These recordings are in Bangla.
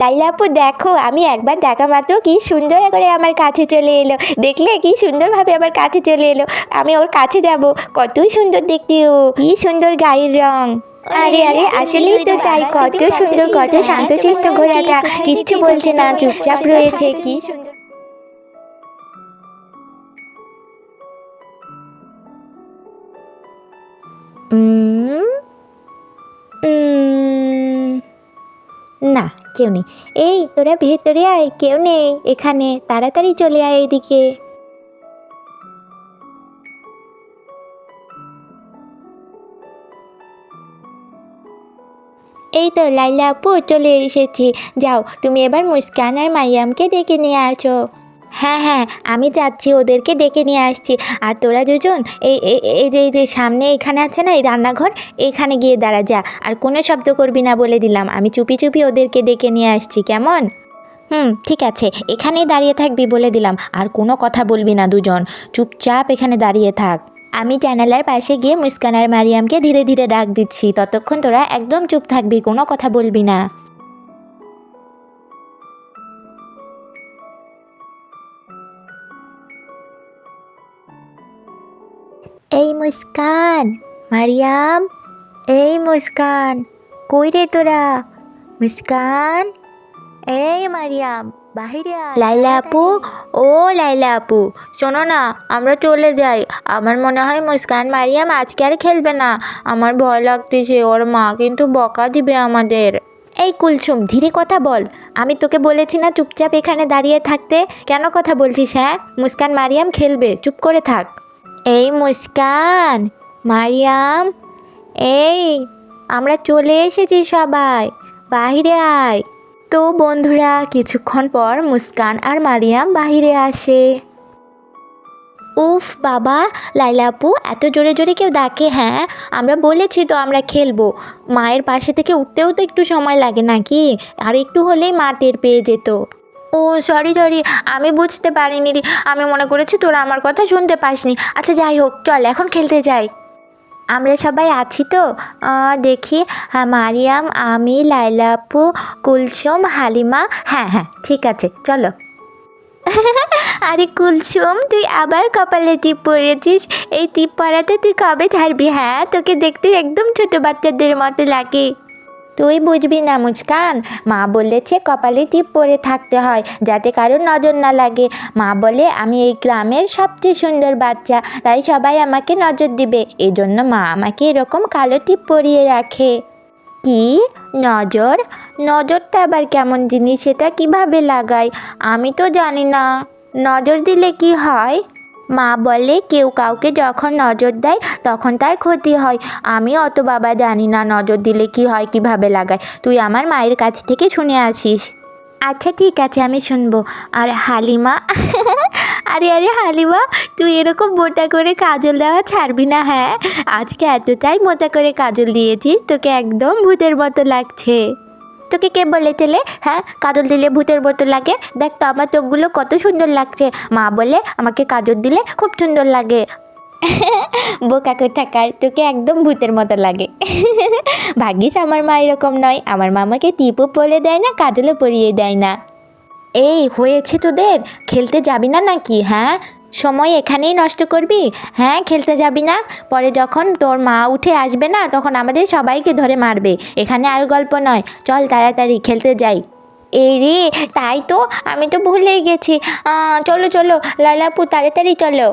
লাইলাপু দেখো আমি একবার দেখা মাত্র কি সুন্দর করে আমার কাছে চলে এলো। দেখলে কি সুন্দরভাবে আমার কাছে চলে এলো। আমি ওর কাছে যাব। কতই সুন্দর দেখতে ও। কি সুন্দর গায়ের রং। আরে আরে আসলেই তো তাই। কত সুন্দর কত শান্তশিষ্ট ঘোড়াটা। কিচ্ছু বলছে না চুপচাপ রয়েছে কি সুন্দর। উম, কেউ নেই। এই, তোরা ভেতরে আয়, কেউ নেই। এখানে, তাড়াতাড়ি চলে আয় এদিকে। এই তো লাইলা আপু চলে এসেছি। যাও, তুমি এবার মুস্কান আর মাইয়ামকে ডেকে নিয়ে আসো। হ্যাঁ হ্যাঁ আমি যাচ্ছি, ওদেরকে ডেকে নিয়ে আসছি। আর তোরা দুজন, এই, এই- যে, এই যে সামনে এখানে আছে না, এই রান্নাঘর, এখানে গিয়ে দাঁড়া, যা। আর কোনো শব্দ করবি না বলে দিলাম, আমি চুপি চুপি ওদেরকে ডেকে নিয়ে আসছি, কেমন? হুম, ঠিক আছে, এখানেই দাঁড়িয়ে থাকবি বলে দিলাম, আর কোনো কথা বলবি না দুজন, চুপচাপ এখানে দাঁড়িয়ে থাক। আমি জানালার পাশে গিয়ে মুস্কান আর মারিয়ামকে ধীরে ধীরে ডাক দিচ্ছি, ততক্ষণ তোরা একদম চুপ থাকবি, কোনো কথা বলবি না। এই মুস্কান মারিয়াম। এই মুস্কান কই রে তোরা? মুস্কান? এই মারিয়াম বাহিরে লাইলা আপু? ও লাইলা আপু শোনো না আমরা চলে যাই। আমার মনে হয় মুস্কান মারিয়াম আজকে আর খেলবে না। আমার ভয় লাগতেছে ওর মা কিন্তু বকা দিবে আমাদের। এই কুলছুম ধীরে কথা বল। আমি তোকে বলেছি না চুপচাপ এখানে দাঁড়িয়ে থাকতে। কেন কথা বলছিস হ্যাঁ? মুস্কান মারিয়াম খেলবে চুপ করে থাক। এই মুস্কান, মারিয়াম, এই, আমরা চলে এসেছি সবাই, বাহিরে আয়। তো বন্ধুরা, কিছুক্ষণ পর মুস্কান আর মারিয়াম বাহিরে আসে। উফ বাবা লাইলাপু এত জোরে জোরে কেউ ডাকে হ্যাঁ? আমরা বলেছি তো আমরা খেলব। মায়ের পাশে থেকে উঠতেও তো একটু সময় লাগে নাকি? আর একটু হলেই মা টের পেয়ে যেত। ও সরি সরি আমি বুঝতে পারিনি রে। আমি মনে করেছি তোরা আমার কথা শুনতে পাসনি। আচ্ছা যাই হোক, চল, এখন খেলতে যাই। আমরা সবাই আছি তো? দেখি মারিয়াম, আমি, লাইলাপু, কুলসুম, হালিমা হ্যাঁ হ্যাঁ ঠিক আছে, চলো। আরে কুলসুম, তুই আবার কপালে টিপ পরেছিস এই টিপ পরাতে তুই কবে ছাড়বি হ্যাঁ? তোকে দেখতে একদম ছোট বাচ্চাদের মতো লাগে। তুই বুঝবি না মুস্কান মা বলেছে কপালে টিপ পরে থাকতে হয়, যাতে কারোর নজর না লাগে। মা বলে, আমি এই গ্রামের সবচেয়ে সুন্দর বাচ্চা, তাই সবাই আমাকে নজর দিবে। এই জন্য মা আমাকে এরকম কালো টিপ পরিয়ে রাখে। কি? নজর? নজরটা আবার কেমন জিনিস, সেটা কীভাবে লাগাই? আমি তো জানি না। নজর দিলে কি হয়? মা বলে, কেউ কাউকে যখন নজর দেয়, তখন তার ক্ষতি হয়। আমি অত বাবা জানি না, নজর দিলে কি হয়, কীভাবে লাগায়। তুই আমার মায়ের কাছ থেকে শুনে আসিস। আচ্ছা ঠিক আছে, আমি শুনব। আর হালিমা? আরে আরে, হালিমা, তুই এরকম মোটা করে কাজল দেওয়া ছাড়বি না হ্যাঁ? আজকে এতটাই মোটা করে কাজল দিয়েছিস, তোকে একদম ভূতের মতো লাগছে। তোকে কে বলেছিলে? হ্যাঁ? কাজল দিলে ভূতের মতো লাগে। দেখ তো আমার চোখগুলো কত সুন্দর লাগছে। মা বলে আমাকে কাজল দিলে খুব সুন্দর লাগে। বোকা কোথাকার তোকে একদম ভূতের মতো লাগে। ভাগ্যিস আমার মা এরকম নয়। আমার মামাকে টিপও পরে দেয় না কাজলও পরিয়ে দেয় না। এই হয়েছে তোদের? খেলতে যাবি না নাকি? হ্যাঁ? সময় এখানেই নষ্ট করবি? হ্যাঁ খেলতে যাবি না। পরে যখন তোর মা উঠে আসবে না, তখন আমাদের সবাইকে ধরে মারবে। এখানে আর গল্প নয়। চল তাড়াতাড়ি খেলতে যাই। এই রে, তাই তো? আমি তো ভুলেই গেছি। চলো চলো। লালাপু, তাড়াতাড়ি চলো।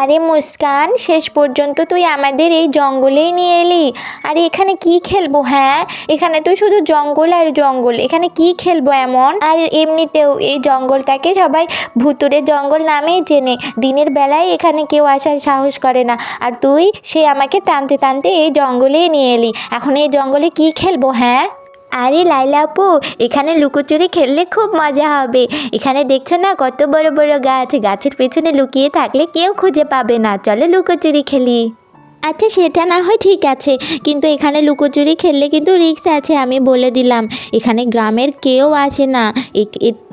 আরে মুস্কান, শেষ পর্যন্ত তুই আমাদের এই জঙ্গলেই নিয়ে এলি। আরে এখানে কি খেলব হ্যাঁ? এখানে তো শুধু জঙ্গল আর জঙ্গল। এখানে কি খেলব এমন? আর এমনিতেও এই জঙ্গলটাকে সবাই ভুতুরে জঙ্গল নামেই চেনে। দিনের বেলায় এখানে কেউ আসার সাহস করে না। আর তুই, সে আমাকে টানতে টানতে এই জঙ্গলেই নিয়ে এলি। এখন এই জঙ্গলে কি খেলব হ্যাঁ? আরে লাইলা আপু, এখানে লুকোচুরি খেললে খুব মজা হবে। এখানে দেখছ না কত বড় বড় গাছ, গাছের পেছনে লুকিয়ে থাকলে কেউ খুঁজে পাবে না। চলো লুকোচুরি খেলি। আচ্ছা সেটা না হয় ঠিক আছে, কিন্তু এখানে লুকোচুরি খেললে কিন্তু রিস্ক আছে, আমি বলে দিলাম। এখানে গ্রামের কেউ আসে না।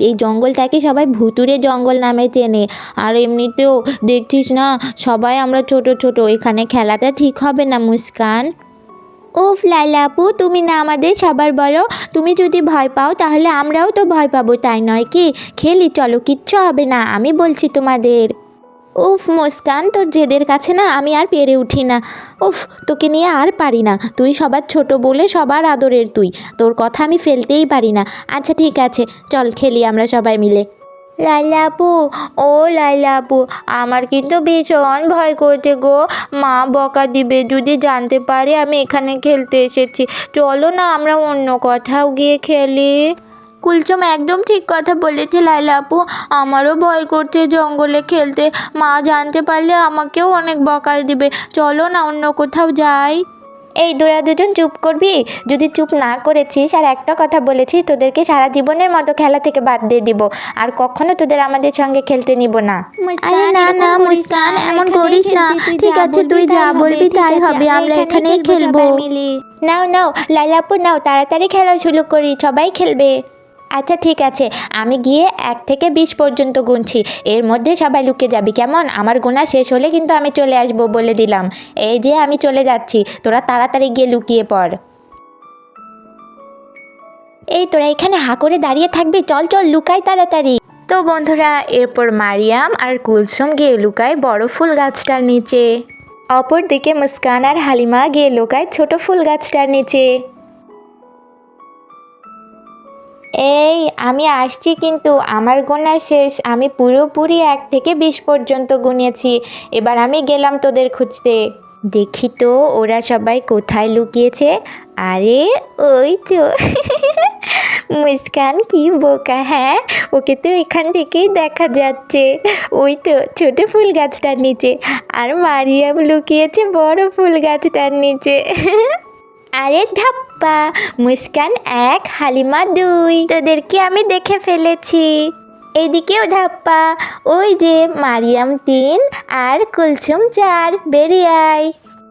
এই জঙ্গলটাকে সবাই ভুতুরে জঙ্গল নামে চেনে। আর এমনিতেও দেখছিস না, সবাই আমরা ছোট ছোট, এখানে খেলাটা ঠিক হবে না, মুস্কান। উফ লাইলা আপু, তুমি না আমাদের সবার বলো তুমি যদি ভয় পাও, তাহলে আমরাও তো ভয় পাবো, তাই নয় কি? খেলি, চলো, কিচ্ছু হবে না, আমি বলছি তোমাদের। উফ মুস্কান, তোর জেদের কাছে না আমি আর পেরে উঠি না। উফ, তোকে নিয়ে আর পারি না। তুই সবার ছোট বলে সবার আদরের তুই। তোর কথা আমি ফেলতেই পারি না। আচ্ছা ঠিক আছে, চল, খেলি আমরা সবাই মিলে। লাইলা আপু ও লাইলা আপু আমার কিন্তু ভীষণ ভয় করছে গো। মা বকা দিবে, যদি জানতে পারে আমি এখানে খেলতে এসেছি। চলো না, আমরা অন্য কোথাও গিয়ে খেলি। কুলচম একদম ঠিক কথা বলেছে লাইলা আপু আমারও ভয় করছে জঙ্গলে খেলতে। মা জানতে পারলে আমাকেও অনেক বকা দিবে। চলো না, অন্য কোথাও যাই। এই দুরা দুজন চুপ করবি? যদি চুপ না করেছিস আর একটা কথা বলেছি তোদেরকে সারা জীবনের মতো খেলা থেকে বাদ দিয়ে দিব। আর কখনো তোদের আমাদের সঙ্গে খেলতে নিব না। আরে না না মুস্কান এমন করিস না। ঠিক আছে তুই যা বলবি তাই হবে আমরা এখানেই খেলব নাও নাও লাইলাপু নাও তাড়াতাড়ি খেলা শুরু করি সবাই খেলবে। আচ্ছা ঠিক আছে। আমি গিয়ে এক থেকে বিশ পর্যন্ত গুনছি। এর মধ্যে সবাই লুকে যাবি, কেমন? আমার গোনা শেষ হলে কিন্তু আমি চলে আসব বলে দিলাম। এই যে, আমি চলে যাচ্ছি। তোরা তাড়াতাড়ি গিয়ে লুকিয়ে পড়। এই, তোরা এখানে হা করে দাঁড়িয়ে থাকবি? চল চল, লুকাই তাড়াতাড়ি। তো বন্ধুরা, এরপর মারিয়াম আর কুলসুম গিয়ে লুকায় বড় ফুল গাছটার নিচে। অপরদিকে মুস্কান আর হালিমা গিয়ে লুকায় ছোট ফুল গাছটার নিচে। এই, আমি আসছি কিন্তু আমার গোনা শেষ। আমি পুরোপুরি এক থেকে বিশ পর্যন্ত গুনিয়েছি এবার আমি গেলাম তোদের খুঁজতে। দেখি তো, ওরা সবাই কোথায় লুকিয়েছে। আরে, ওই তো। মুস্কান, কি বোকা হ্যাঁ? ওকে তো এখান থেকেই দেখা যাচ্ছে। ওই তো, ছোট ফুল গাছটার নিচে। আর মারিয়াম লুকিয়েছে বড় ফুল গাছটার নিচে। আরে ধাপ্পা মুস্কান এক, হালিমা দুই। তোদেরকে আমি দেখে ফেলেছি। এইদিকেও ধাপ্পা, ওই যে মারিয়াম তিন আর কুলসুম চার বেরিয়ে আয়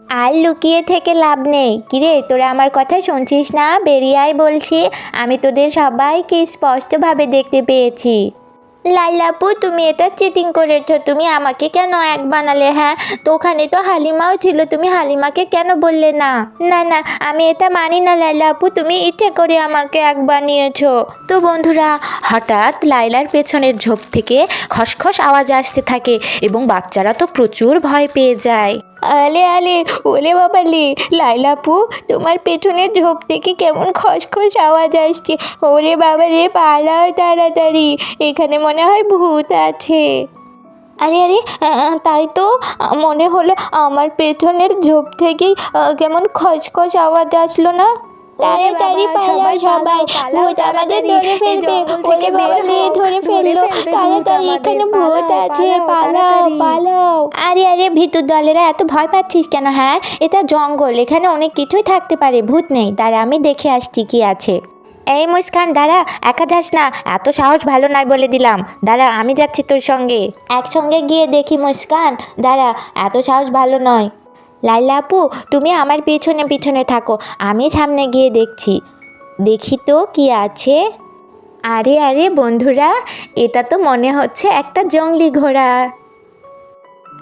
আর লুকিয়ে থেকে লাভ নেই। কিরে, তোরা আমার কথা শুনছিস না? বেরিয়ে আয় বলছি, আমি তোদের সবাইকে স্পষ্টভাবে দেখতে পেয়েছি। লাইলাপু তুমি এটা চিটিং করেছ। তুমি আমাকে কেন এক বানালে হ্যাঁ? তো ওখানে তো হালিমাও ছিল, তুমি হালিমাকে কেন বললে না? না না, আমি এটা মানি না লাইলাপু তুমি ইচ্ছে করে আমাকে এক বানিয়েছো। তো বন্ধুরা, হঠাৎ লাইলার পেছনের ঝোপ থেকে খসখস আওয়াজ আসতে থাকে এবং বাচ্চারা তো প্রচুর ভয় পেয়ে যায়। আলে আলে, ওলে বাবালে, লাইলাপু, তোমার পেছনের ঝোপ থেকে কেমন খসখস আওয়াজ আসছে। ওরে বাবা রে, পালাও তাড়াতাড়ি, এখানে মনে হয় ভূত আছে। আরে আরে তাই তো, মনে হলো আমার পেছনের ঝোপ থেকেই কেমন খসখস আওয়াজ আসলো না? তাড়াতাড়ি পালাও সবাই ভূত আমাদের ধরে ফেলবে ওলে বাবালে ধরে ফেলল তাড়াতাড়ি এখানে ভূত আছে পালাও পালাও। আরে আরে ভিতর দলেরা এত ভয় পাচ্ছিস কেন হ্যাঁ? এটা জঙ্গল এখানে অনেক কিছুই থাকতে পারে ভূত নেই। দাঁড়া আমি দেখে আসছি কি আছে। এই মুস্কান দাঁড়া একা যাস না এত সাহস ভালো নয় বলে দিলাম। দাঁড়া আমি যাচ্ছি তোর সঙ্গে। একসঙ্গে গিয়ে দেখি মুস্কান দাঁড়া এত সাহস ভালো নয়। লাইলা আপু, তুমি আমার পিছনে পিছনে থাকো, আমি সামনে গিয়ে দেখছি। দেখি তো কি আছে। আরে আরে বন্ধুরা, এটা তো মনে হচ্ছে একটা জঙ্গলি ঘোড়া।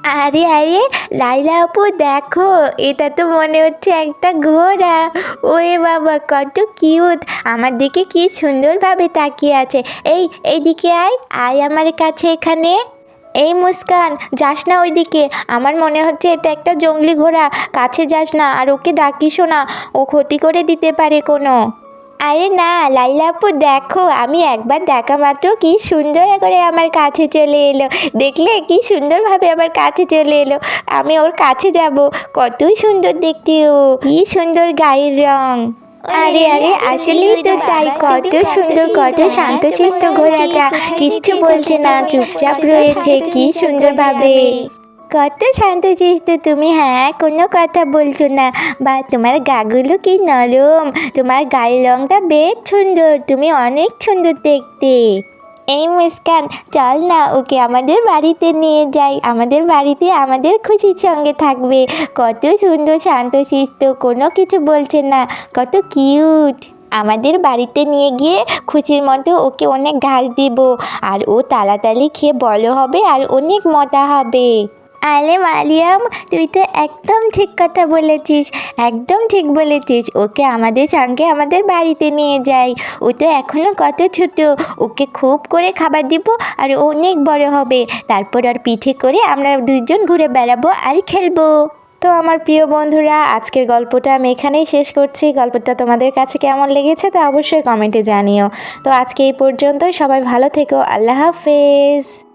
আরে আরে, লাইলা আপু, দেখো, এটা তো মনে হচ্ছে একটা ঘোড়া। ওরে বাবা, কত কিউট। আমার দিকে কি সুন্দরভাবে তাকিয়ে আছে। এই, এইদিকে আয় আয় আমার কাছে এখানে। এই মুস্কান, যাস না ওইদিকে। আমার মনে হচ্ছে এটা একটা জঙ্গলি ঘোড়া। কাছে যাস না আর ওকে ডাকিসও না। ও ক্ষতি করে দিতে পারে কোনো। আরে না, লাইলা আপু, দেখো, আমি একবার দেখা মাত্র কি সুন্দর করে আমার কাছে চলে এলো। দেখলে কি সুন্দরভাবে আমার কাছে চলে এলো। আমি ওর কাছে যাব। কতই সুন্দর দেখতে ও। কি সুন্দর গায়ের রং। আরে আরে, আসলেই তো তাই। কত সুন্দর, কত শান্ত শান্তশিষ্ট ঘোড়াটা। কিচ্ছু বলছে না, চুপচাপ রয়েছে। কি সুন্দরভাবে। কত শান্ত শান্তশিষ্ট তুমি হ্যাঁ কোনো কথা বলছো না। বা, তোমার গাগুলো কি নরম? তোমার গায়ের রংটা বেশ সুন্দর। তুমি অনেক সুন্দর দেখতে। এই মুস্কান, চল না, ওকে আমাদের বাড়িতে নিয়ে যাই। আমাদের বাড়িতে আমাদের খুশির সঙ্গে থাকবে। কত সুন্দর, শান্ত শান্তশিষ্ট কোনো কিছু বলছে না। কত কিউট। আমাদের বাড়িতে নিয়ে গিয়ে খুশির মতো ওকে অনেক ঘাস দিব। আর ও তালাতালি খেয়ে বড় হবে আর অনেক মজা হবে। আলে মালিয়াম, তুই তো একদম ঠিক কথা বলেছিস, একদম ঠিক বলেছিস। ওকে আমাদের সঙ্গে আমাদের বাড়িতে নিয়ে যাই। ও তো এখনও কত ছোট, ওকে খুব করে খাবার দিব আর অনেক বড় হবে। তারপর আর পিঠে করে আমরা দুজন ঘুরে বেড়াবো আর খেলব। তো আমার প্রিয় বন্ধুরা, আজকের গল্পটা আমি এখানেই শেষ করছি। গল্পটা তোমাদের কাছে কেমন লেগেছে তো অবশ্যই কমেন্টে জানিও। তো আজকে এই পর্যন্তই, সবাই ভালো থেকো, আল্লাহ হাফেজ।